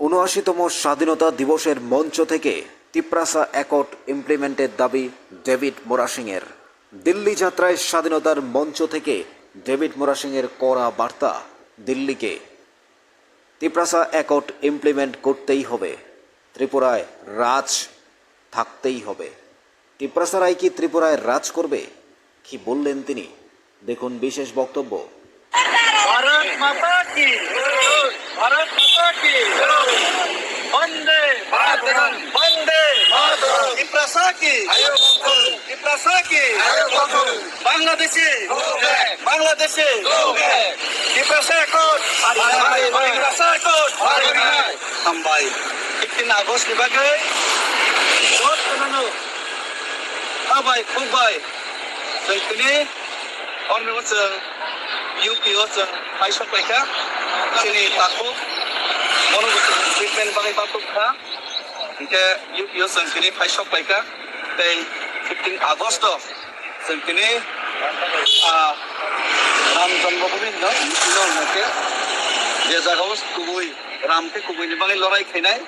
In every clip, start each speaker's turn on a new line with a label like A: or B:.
A: উনআশিতম স্বাধীনতা দিবসের মঞ্চ থেকে তিপ্রাসা অ্যাকর্ড ইমপ্লিমেন্টের দাবি ডেভিড মোরাসিংয়ের। দিল্লি যাত্রায় স্বাধীনতার মঞ্চ থেকে ডেভিড মোরাসিংয়ের কড়া বার্তা দিল্লিকে। তিপ্রাসা অ্যাকর্ড ইমপ্লিমেন্ট করতেই হবে। ত্রিপুরায় রাজ থাকতেই হবে। তিপ্রাসারাই কি ত্রিপুরায় রাজ করবে? কি বললেন তিনি? দেখুন বিশেষ বক্তব্য।
B: भारत माता की भारत माता की वंदे मातरम वंदे मातरम इप्रासा की इप्रासा की बांग्लादेशी बांग्लादेशी इप्रासा कोट इप्रासा कोट हम भाई फिफ्टीन আগস্ট বিভাগে ভোট বানানো হ্যাঁ ভাই খুব ভাই जोंनि অন্য जों sini takut menunggu treatment bagi batuk ka ke yo sen sini pai shop pai ka tei 15 Agust sen sini ah Ram জন্মভূমি নকে যে জায়গা কুবুই রামকে কুবুই নিবাঙে লড়াই খেয়ে নেয়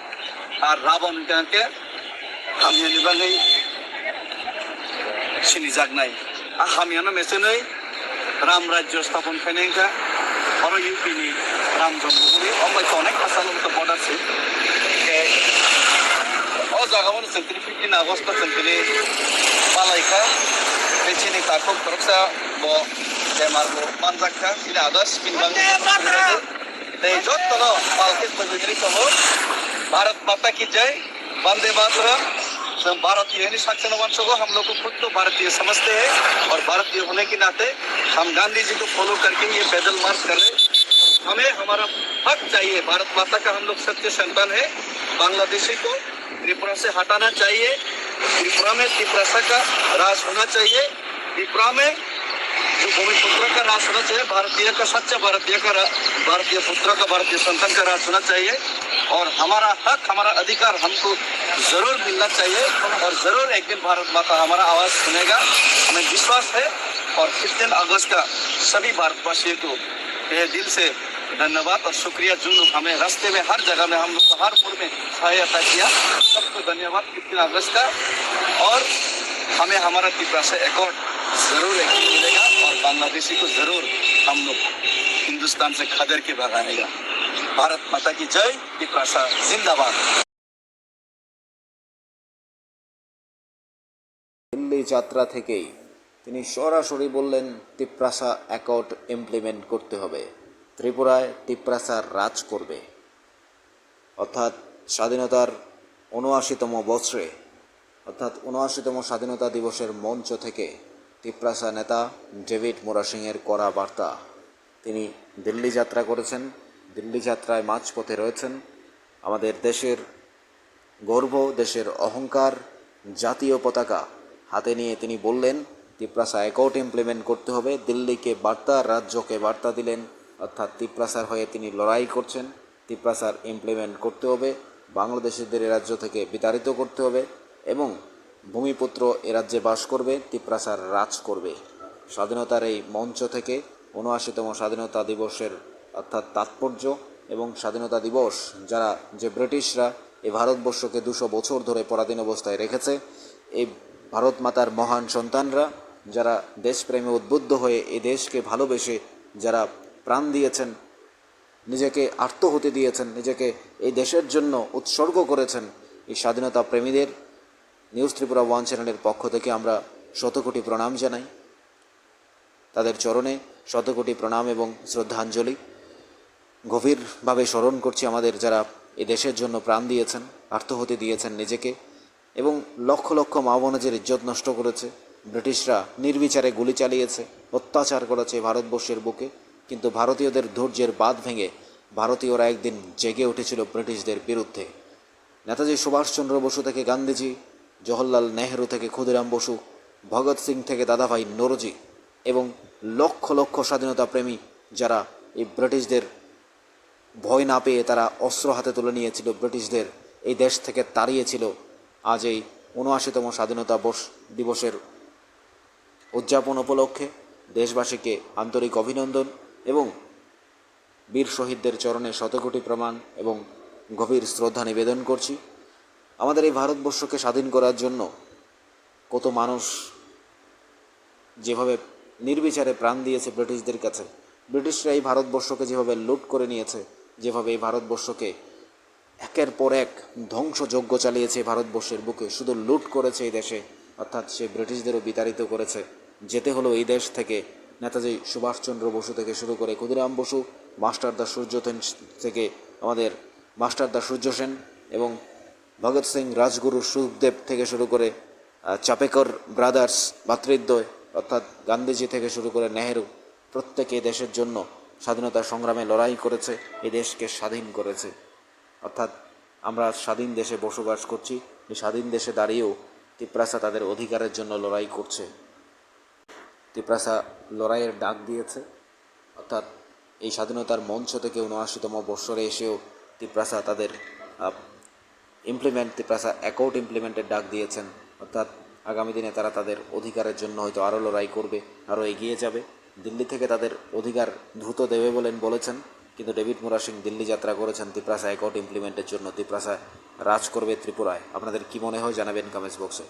B: আর রাবণকে হামিয়া নিবাঙে চিনি জাগ নাই আর হামিয়ানো মেসে নেই রাম রাজ্য স্থাপন খেয়ে নেই ঘরোয়া ইউক্রেনে রাম জন্মভূমি অম্বাইতে অনেক হাসানোর তো বর্ডার ছিল ও জায়গা মনে সেন্তুরি ফিফটিন আগস্ট সেন্তুরি মালাইকা বেছিনি তারপর খরচা ব বেমারগো মানজাক্কা সিনে আদর্শ কিনবাং দে যত্ন পালকে পর্যন্ত ভারত মাতা কি জয় বন্দে মাতরম मातरम यह भारतीय है साक्षर वंशों को हम लोग को खुद तो भारतीय समझते हैं और भारतीय होने के नाते हम गांधी जी को फॉलो करके ये पैदल मार्च कर रहे हमें हमारा हक चाहिए, भारत माता का हम लोग सत्य संतान है। बांग्लादेशी को त्रिपुरा से हटाना चाहिए, त्रिपुरा में त्रिपुरा का राज होना चाहिए। त्रिपुरा में जो भूमिपुत्र का राज होना चाहिए भारतीय का सच्चा भारतीय का भारतीय पुत्र का भारतीय संतान का राज होना चाहिए और हमारा हक, हमारा अधिकार हमको ज़रूर मिलना चाहिए। और ज़रूर एक दिन भारत माता हमारा आवाज़ सुनेगा। हमें विश्वास है। और फिफ्टीन अगस्त का सभी भारतवासियों को तहे दिल से धन्यवाद और शुक्रिया। जो हमें रास्ते में, हर जगह में, हम लोग को हर में सहायता किया, सबको धन्यवाद। फिफ्टीन अगस्त का। और हमें हमारा त्रिपुरा से अकॉर्ड जरूर एक दिन मिलेगा और बांग्लादेशी को जरूर हम लोग हिंदुस्तान से खदर के भगाएगा भारत माता की जय त्रिपुरा जिंदाबाद
A: দিল্লি যাত্রা থেকেই তিনি সরাসরি বললেন তিপ্রাসা অ্যাকর্ড ইমপ্লিমেন্ট করতে হবে ত্রিপুরায় তিপ্রাসা রাজ করবে অর্থাৎ স্বাধীনতার উনআশিতম বছরে অর্থাৎ উনআশিতম স্বাধীনতা দিবসের মঞ্চ থেকে তিপ্রাসা নেতা ডেভিড মোরাসিংয়ের করা বার্তা। তিনি দিল্লি যাত্রা করেছেন, দিল্লি যাত্রায় মাঝপথে রয়েছেন। আমাদের দেশের গর্ব, দেশের অহংকার, জাতীয় পতাকা হাতে নিয়ে তিনি বললেন, তিপ্রাসা অ্যাকর্ড ইমপ্লিমেন্ট করতে হবে। দিল্লিকে বার্তা, রাজ্যকে বার্তা দিলেন, অর্থাৎ তিপ্রাসার হয়ে তিনি লড়াই করছেন। তিপ্রাসার ইমপ্লিমেন্ট করতে হবে বাংলাদেশিদের রাজ্য থেকে বিতাড়িত করতে হবে এবং ভূমিপুত্র এ রাজ্যে বাস করবে, তিপ্রাসার রাজ করবে। স্বাধীনতার এই মঞ্চ থেকে উনআশিতম স্বাধীনতা দিবসের অর্থাৎ তাৎপর্য এবং স্বাধীনতা দিবস যারা যে ব্রিটিশরা এই ভারতবর্ষকে দুশো বছর ধরে পরাধীন অবস্থায় রেখেছে এই ভারত মাতার মহান সন্তানরা, যারা দেশপ্রেমে উদ্বুদ্ধ হয়ে এই দেশকে ভালোবেসে যারা প্রাণ দিয়েছেন, নিজেকে আত্মহতি দিয়েছেন, নিজেকে এই দেশের জন্য উৎসর্গ করেছেন, এই স্বাধীনতা প্রেমীদের নিউজ ত্রিপুরা ওয়ান চ্যানেলের পক্ষ থেকে আমরা শতকোটি প্রণাম জানাই। তাদের চরণে শতকোটি প্রণাম এবং শ্রদ্ধাঞ্জলি। গভীরভাবে স্মরণ করছি আমাদের যারা এ দেশের জন্য প্রাণ দিয়েছেন, আত্মহতি দিয়েছেন নিজেকে এবং লক্ষ লক্ষ মা বোনদের ইজ্জত নষ্ট করেছে। ব্রিটিশরা নির্বিচারে গুলি চালিয়েছে, অত্যাচার করেছে ভারতবর্ষের বুকে। কিন্তু ভারতীয়দের ধৈর্যের বাঁধ ভেঙে ভারতীয়রা একদিন জেগে উঠেছিল ব্রিটিশদের বিরুদ্ধে। নেতাজি সুভাষচন্দ্র বসু থেকে গান্ধীজি জওহরলাল নেহরু থেকে ক্ষুদিরাম বসু, ভগৎ সিং থেকে দাদাভাই নরজি এবং লক্ষ লক্ষ স্বাধীনতা প্রেমী যারা এই ব্রিটিশদের ভয় না পেয়ে তারা অস্ত্র হাতে তুলে নিয়েছিল ব্রিটিশদের, এই দেশ থেকে তাড়িয়েছিল আজ এই উনআশিতম স্বাধীনতা দিবসের উদযাপন উপলক্ষে দেশবাসীকে আন্তরিক অভিনন্দন এবং বীর শহীদদের চরণে শতকোটি প্রমাণ এবং গভীর শ্রদ্ধা নিবেদন করছি। আমাদের এই ভারতবর্ষকে স্বাধীন করার জন্য কত মানুষ যেভাবে নির্বিচারে প্রাণ দিয়েছে ব্রিটিশদের কাছে, ব্রিটিশরা এই ভারতবর্ষকে যেভাবে লুট করে নিয়েছে, যেভাবে এই ভারতবর্ষকে একের পর এক ধ্বংসযজ্ঞ চালিয়েছে ভারতবর্ষের বুকে, শুধু লুট করেছে এই দেশে, অর্থাৎ সে ব্রিটিশদেরও বিতাড়িত করেছে। যেতে হলো এই দেশ থেকে। নেতাজি সুভাষচন্দ্র বসু থেকে শুরু করে ক্ষুদিরাম বসু মাস্টার দা সূর্য থেকে আমাদের মাস্টার দা সূর্য সেন এবং ভগৎ সিং, রাজগুরু সুখদেব থেকে শুরু করে চাপেকর ব্রাদার্স, ভাতৃদ্বয়, অর্থাৎ গান্ধীজি থেকে শুরু করে নেহেরু, প্রত্যেকে দেশের জন্য স্বাধীনতা সংগ্রামে লড়াই করেছে, এই দেশকে স্বাধীন করেছে। অর্থাৎ আমরা স্বাধীন দেশে বসবাস করছি, এই স্বাধীন দেশে দাঁড়িয়েও তিপ্রাসা তাদের অধিকারের জন্য লড়াই করছে। তিপ্রাসা লড়াইয়ের ডাক দিয়েছে, অর্থাৎ এই স্বাধীনতার মঞ্চ থেকে উনআশিতম বৎসরে এসেও তিপ্রাসা তাদের ইমপ্লিমেন্ট তিপ্রাসা অ্যাকাউন্ট ইমপ্লিমেন্টের ডাক দিয়েছেন, অর্থাৎ আগামী দিনে তারা তাদের অধিকারের জন্য হয়তো আরও লড়াই করবে, আরও এগিয়ে যাবে। দিল্লি থেকে তাদের অধিকার দ্রুত দেবে বলেন বলেছেন, কিন্তু ডেভিড মুরা সিং দিল্লি যাত্রা করেছেন ত্রিপ্রাসা অ্যাকাউন্ট ইমপ্লিমেন্টের জন্য ত্রিপ্রাসা রাজ করবে ত্রিপুরায়। আপনাদের কি মনে হয় জানাবেন কমেন্টস বক্সে।